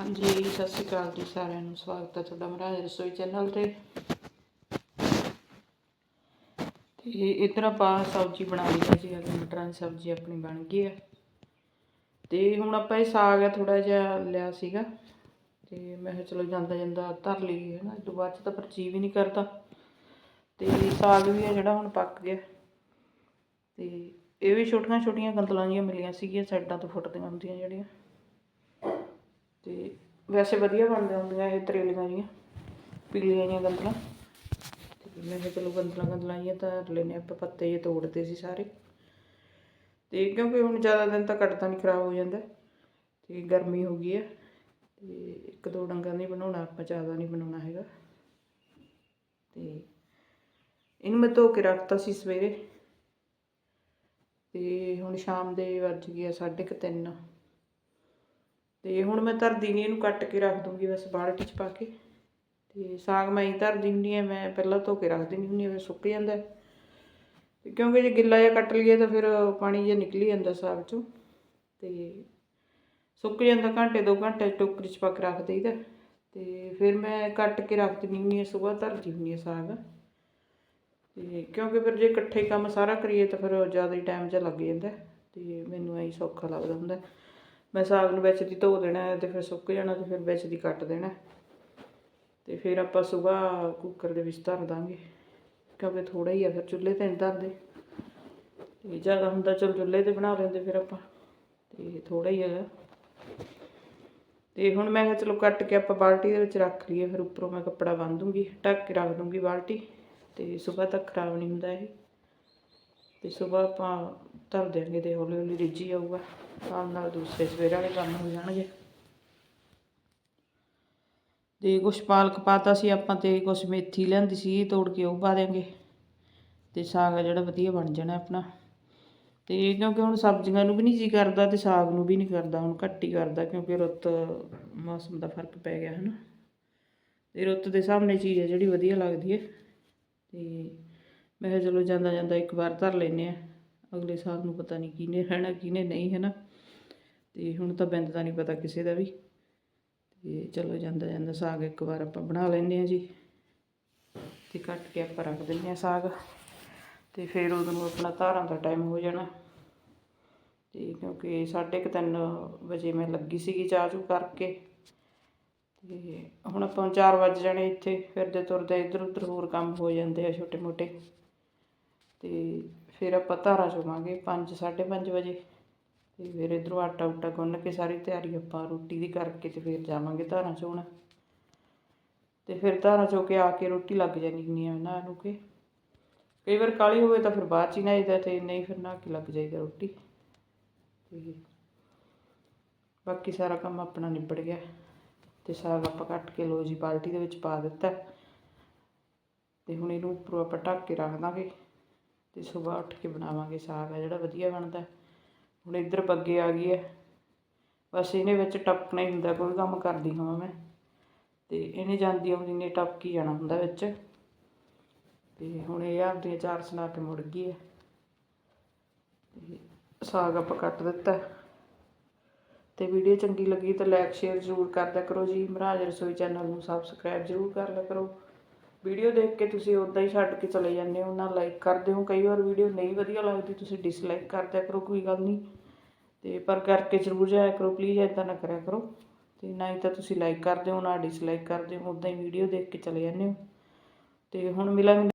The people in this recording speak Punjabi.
ਹਾਂਜੀ, ਸਤਿ ਸ਼੍ਰੀ ਅਕਾਲ ਜੀ ਸਾਰਿਆਂ ਨੂੰ, ਸਵਾਗਤ ਹੈ ਤੁਹਾਡਾ ਮਹਾਰਾਜ ਰਸੋਈ ਚੈਨਲ ਤੇ। ਤੇ ਇਧਰ ਆਪਾਂ ਸਬਜ਼ੀ ਬਣਾ ਲਈ ਹੈ ਜੀ ਅੱਜ ਮਟਰਾਂ ਦੀ ਸਬਜ਼ੀ ਆਪਣੀ ਬਣ ਗਈ ਹੈ। ਤੇ ਹੁਣ ਆਪਾਂ ਇਹ ਸਾਗ ਆ ਥੋੜਾ ਜਿਹਾ ਲਿਆ ਸੀਗਾ। ਤੇ ਮੈਂ ਕਿਹਾ ਚਲੋ ਜਾਂਦਾ ਜਾਂਦਾ ਧਰ ਲਈ ਹੈ ਨਾ ਇਸ ਤੋਂ ਬਾਅਦ 'ਚ ਤਾਂ ਪਰ ਜੀ ਵੀ ਨਹੀਂ ਕਰਦਾ। ਤੇ ਸਾਗ ਵੀ ਹੈ ਜਿਹੜਾ ਹੁਣ ਪੱਕ ਗਿਆ। ਤੇ ਇਹ ਵੀ ਛੋਟੀਆਂ ਛੋਟੀਆਂ ਗੰਦਲਾਂ ਜਿਹੀਆਂ ਮਿਲੀਆਂ ਸੀਗੀਆਂ, ਸਾਈਡਾਂ ਤੋਂ ਫੁੱਟਦੀਆਂ ਹੁੰਦੀਆਂ ਜਿਹੜੀਆਂ। ਤੇ ਵੈਸੇ ਵਧੀਆ ਬਣਦੇ ਹੁੰਦੀਆਂ ਇਹ ਤਰੇਲੀਆਂ ਜੀਆਂ ਪੀਲੀਆਂ ਜੀਆਂ ਗੰਦਲਾਂ ਤੇ ਮੈਂ ਕਿਹਾ ਚਲੋ ਗੰਦਲਾਂ ਗੰਦਲਾਂ ਜੀਆਂ ਤਾਂ ਲੈਨੇ ਆਪਾਂ ਪੱਤੇ ਜੇ ਤੋੜਦੇ ਸੀ ਸਾਰੇ। ਤੇ ਕਿਉਂਕਿ ਹੁਣ ਜ਼ਿਆਦਾ ਦਿਨ ਤਾਂ ਕੱਟਦਾ ਨਹੀਂ ਖਰਾਬ ਹੋ ਜਾਂਦਾ, ਤੇ ਗਰਮੀ ਹੋ ਗਈ ਹੈ ਤੇ ਇੱਕ ਦੋ ਡੰਗਾਂ ਨਹੀਂ ਬਣਾਉਣਾ, ਆਪਾਂ ਜ਼ਿਆਦਾ ਨਹੀਂ ਬਣਾਉਣਾ ਹੈਗਾ। ਤੇ ਇਹਨੂੰ ਮੈਂ ਧੋ ਕੇ ਰੱਖਤਾ ਸੀ ਸਵੇਰੇ। ਤੇ ਹੁਣ ਸ਼ਾਮ ਦੇ ਵੱਜ ਗਏ ਆ ਸਾਢੇ ਕੁ ਤਿੰਨ। ਤੇ ਹੁਣ ਮੈਂ ਧਰਦੀ ਨਹੀਂ ਇਹਨੂੰ ਕੱਟ ਕੇ ਰੱਖ ਦੂੰਗੀ ਬਸ ਬਾਲਟੀ 'ਚ ਪਾ ਕੇ। ਤੇ ਸਾਗ ਮੈਂ ਹੀ ਧਰਦੀ ਹੁੰਦੀ ਆ ਮੈਂ ਪਹਿਲਾਂ ਧੋ ਕੇ ਰੱਖ ਦਿੰਦੀ ਹੁੰਦੀ ਆ ਫਿਰ ਸੁੱਕ ਜਾਂਦਾ ਹੈ। ਕਿਉਂਕਿ ਜੇ ਗਿੱਲਾ ਜਿਹਾ ਕੱਟ ਲਈਏ ਤਾਂ ਫਿਰ ਪਾਣੀ ਜਿਹਾ ਨਿਕਲੀ ਜਾਂਦਾ ਸਾਗ 'ਚੋਂ। ਤੇ ਸੁੱਕ ਜਾਂਦਾ ਘੰਟੇ ਦੋ ਘੰਟੇ ਟੋਕਰੀ 'ਚ ਪਾ ਕੇ ਰੱਖ ਦੇਈਦਾ। ਤੇ ਫਿਰ ਮੈਂ ਕੱਟ ਕੇ ਰੱਖ ਦਿੰਦੀ ਹੁੰਦੀ ਆ ਸਵੇਰ ਧਰਦੀ ਹੁੰਦੀ ਆ ਸਾਗ। ਤੇ ਕਿਉਂਕਿ ਫਿਰ ਜੇ ਇਕੱਠੇ ਕੰਮ ਸਾਰਾ ਕਰੀਏ ਤਾਂ ਫਿਰ ਜ਼ਿਆਦਾ ਹੀ ਟਾਈਮ ਜਿਹਾ ਲੱਗ ਜਾਂਦਾ ਤੇ ਮੈਨੂੰ ਐਂ ਸੌਖਾ ਲੱਗਦਾ ਹੁੰਦਾ ਮੈਂ ਸਾਗ ਨੂੰ ਵਿੱਚ ਦੀ ਧੋ ਦੇਣਾ ਹੈ ਤੇ ਫਿਰ ਸੁੱਕ ਜਾਣਾ ਤੇ ਫਿਰ ਵਿੱਚ ਦੀ ਕੱਟ ਦੇਣਾ ਤੇ ਫਿਰ ਆਪਾਂ ਸਵੇਰ ਕੁੱਕਰ ਦੇ ਵਿੱਚ ਧਰ ਦਾਂਗੇ, ਕਿਉਂਕਿ ਥੋੜਾ ਹੀ ਆ ਫਿਰ ਚੁੱਲ੍ਹੇ ਤੇ ਨਹੀਂ ਧਰਦੇ। ਤੇ ਜ਼ਿਆਦਾ ਹੁੰਦਾ ਚਲ ਚੁੱਲ੍ਹੇ ਤੇ ਬਣਾ ਲੈਂਦੇ ਫਿਰ ਆਪਾਂ, ਤੇ ਥੋੜਾ ਹੀ ਹੈਗਾ। ਤੇ ਹੁਣ ਮੈਂ ਕਿਹਾ ਚਲੋ ਕੱਟ ਕੇ ਆਪਾਂ ਬਾਲਟੀ ਦੇ ਵਿੱਚ ਰੱਖ ਲਈਏ, ਫਿਰ ਉੱਪਰੋਂ ਮੈਂ ਕੱਪੜਾ ਬੰਨ ਦੂੰਗੀ, ਢੱਕ ਕੇ ਰੱਖ ਦੂੰਗੀ ਬਾਲਟੀ, ਤੇ ਸਵੇਰ ਤੱਕ ਖਰਾਬ ਨਹੀਂ ਹੁੰਦਾ ਇਹ। ਤੇ ਸਵੇਰ ਆਪਾਂ ਧਰ ਦਿਆਂਗੇ ਤੇ ਹੌਲੀ ਹੌਲੀ ਰਿੱਝੀ ਜਾਊਗਾ ਨਾਲ ਨਾਲ ਦੂਸਰੇ ਸਵੇਰ ਵਾਲੇ ਕੰਮ ਹੋ ਜਾਣਗੇ। ਤੇ ਕੁਛ ਪਾਲਕ ਪਾਤਾ ਸੀ, ਆਪਾਂ ਤੇ ਕੁਛ ਮੇਥੀ ਲਿਆਂਦੀ ਸੀ, ਤੋੜ ਕੇ ਉਹ ਪਾ ਦਿਆਂਗੇ। ਤੇ ਸਾਗ ਆ ਜਿਹੜਾ ਵਧੀਆ ਬਣ ਜਾਣਾ ਆਪਣਾ। ਤੇ ਕਿਉਂਕਿ ਹੁਣ ਸਬਜ਼ੀਆਂ ਨੂੰ ਵੀ ਨਹੀਂ ਜੀ ਕਰਦਾ ਤੇ ਸਾਗ ਨੂੰ ਵੀ ਨਹੀਂ ਕਰਦਾ, ਹੁਣ ਘੱਟ ਹੀ ਕਰਦਾ ਕਿਉਂਕਿ ਰੁੱਤ, ਮੌਸਮ ਦਾ ਫ਼ਰਕ ਪੈ ਗਿਆ ਹੈ ਨਾ ਤੇ ਰੁੱਤ ਦੇ ਸਾਹਮਣੇ ਚੀਜ਼ ਹੈ ਜਿਹੜੀ ਵਧੀਆ ਲੱਗਦੀ ਹੈ। ਤੇ ਮੈਂ ਕਿਹਾ ਚਲੋ ਜਾਂਦਾ ਜਾਂਦਾ ਇੱਕ ਵਾਰ ਧਰ ਲੈਨੇ ਆ ਅਗਲੇ ਸਾਲ ਨੂੰ ਪਤਾ ਨਹੀਂ ਕਿਹਨੇ ਰਹਿਣਾ, ਕਿਹਨੇ ਨਹੀਂ ਹੈ ਨਾ ਤੇ ਹੁਣ ਤਾਂ ਬਿੰਦ ਦਾ ਨਹੀਂ ਪਤਾ ਕਿਸੇ ਦਾ ਵੀ। ਤੇ ਚਲੋ ਜਾਂਦਾ ਜਾਂਦਾ ਸਾਗ ਇੱਕ ਵਾਰ ਆਪਾਂ ਬਣਾ ਲੈਂਦੇ ਆ ਜੀ। ਤੇ ਕੱਟ ਕੇ ਆਪਾਂ ਰੱਖ ਦਿੰਦੇ ਆ ਸਾਗ। ਤੇ ਫਿਰ ਉਦੋਂ ਨੂੰ ਆਪਣਾ ਧਾਰਾਂ ਦਾ ਟਾਈਮ ਹੋ ਜਾਣਾ। ਤੇ ਕਿਉਂਕਿ ਸਾਢੇ ਕੁ ਤਿੰਨ ਵਜੇ ਮੈਂ ਲੱਗੀ ਸੀਗੀ ਚਾਹ ਚੂ ਕਰਕੇ। ਤੇ ਹੁਣ ਆਪਾਂ 4 ਵਜੇ ਜਾਣੇ ਇੱਥੇ ਫਿਰਦੇ ਤੁਰਦੇ ਇੱਧਰ ਉੱਧਰ ਹੋਰ ਕੰਮ ਹੋ ਜਾਂਦੇ ਆ ਛੋਟੇ ਮੋਟੇ ਤੇ ਫਿਰ ਆਪਾਂ ਧਾਰਾਂ ਚੋਵਾਂਗੇ 5 5:30 ਵਜੇ। ਤੇ ਫਿਰ ਇਧਰੋਂ ਆਟਾ ਉਟਾ ਗੁੰਨ ਕੇ ਸਾਰੀ ਤਿਆਰੀ ਆਪਾਂ ਰੋਟੀ ਦੀ ਕਰਕੇ ਤੇ ਫਿਰ ਜਾਵਾਂਗੇ ਧਾਰਾਂ ਚੋਣ। ਤੇ ਫਿਰ ਧਾਰਾ ਚੋ ਕੇ ਆ ਕੇ ਰੋਟੀ ਲੱਗ ਜਾਣੀ ਹੁੰਦੀ ਆ ਨਾ ਨੂੰ ਕੇ। ਕਈ ਵਾਰ ਕਾਲੀ ਹੋਵੇ ਤਾਂ ਫਿਰ ਬਾਅਦ ਚ ਹੀ ਨਹਾਈਦਾ ਤੇ ਨਹੀਂ ਫਿਰ ਨਹਾ ਕੇ ਲੱਗ ਜਾਈਦਾ ਰੋਟੀ। ਤੇ ਬਾਕੀ ਸਾਰਾ ਕੰਮ ਆਪਣਾ ਨਿਬੜ ਗਿਆ। ਤੇ ਸਾਗ ਆਪਾਂ ਕੱਟ ਕੇ ਲੋ ਜੀ, ਬਾਲਟੀ ਦੇ ਵਿੱਚ ਪਾ ਦਿੱਤਾ। ਤੇ ਹੁਣ ਇਹਨੂੰ ਉੱਪਰੋਂ ਆਪਾਂ ਢੱਕ ਕੇ ਰੱਖ ਦਾਂਗੇ। ਅਤੇ ਸੁਬਾਹ ਉੱਠ ਕੇ ਬਣਾਵਾਂਗੇ ਸਾਗ ਆ ਜਿਹੜਾ ਵਧੀਆ ਬਣਦਾ। ਹੁਣ ਇੱਧਰ ਬੱਗੇ ਆ ਗਈ ਹੈ। ਬਸ ਇਹਨੇ ਵਿੱਚ ਟਪਕਣਾ ਹੀ ਹੁੰਦਾ, ਕੋਈ ਕੰਮ ਕਰਦੀ ਹਾਂ ਮੈਂ। ਅਤੇ ਇਹਨੇ ਜਾਂਦੀ ਆਉਂਦੀ ਨੇ ਟਪਕੀ ਜਾਣਾ ਹੁੰਦਾ ਵਿੱਚ। ਅਤੇ ਹੁਣ ਇਹ ਆਪਦੀਆਂ ਚਾਰ ਸੁਣਾ ਕੇ ਮੁੜ ਗਈ ਹੈ। ਤੇ ਸਾਗ ਆਪਾਂ ਕੱਟ ਦਿੱਤਾ। ਤੇ ਵੀਡੀਓ ਚੰਗੀ ਲੱਗੀ ਤਾਂ ਲਾਈਕ ਸ਼ੇਅਰ ਜ਼ਰੂਰ ਕਰਦਿਆ ਕਰੋ ਜੀ। ਮਹਾਰਾਜ ਰਸੋਈ ਚੈਨਲ ਨੂੰ ਸਬਸਕ੍ਰਾਈਬ ਜ਼ਰੂਰ ਕਰ ਲਿਆ ਕਰੋ। ਵੀਡੀਓ ਦੇਖ ਕੇ ਤੁਸੀਂ ਉਦਾਂ ਹੀ ਛੱਡ ਕੇ ਚਲੇ ਜਾਂਦੇ ਹੋ, ਨਾ ਲਾਈਕ ਕਰਦੇ ਹੋ। ਕਈ ਵਾਰ ਵੀਡੀਓ ਨਹੀਂ ਵਧੀਆ ਲੱਗਦੀ, ਤੁਸੀਂ ਡਿਸਲਾਈਕ ਕਰਦਿਆ ਕਰੋ, ਕੋਈ ਗੱਲ ਨਹੀਂ। ਤੇ ਪਰ ਕਰਕੇ ਜ਼ਰੂਰ ਜਾਇਆ ਕਰੋ ਪਲੀਜ਼ ਇਦਾਂ ਨਾ ਕਰਿਆ ਕਰੋ। ਤੇ ਨਾ ਹੀ ਤਾਂ ਤੁਸੀਂ ਲਾਈਕ ਕਰਦੇ ਹੋ, ਨਾ ਡਿਸਲਾਈਕ ਕਰਦੇ ਹੋ ਉਦਾਂ ਹੀ ਵੀਡੀਓ ਦੇਖ ਕੇ ਚਲੇ ਜਾਂਦੇ ਹੋ। ਤੇ ਹੁਣ ਮਿਲਾਂਗੇ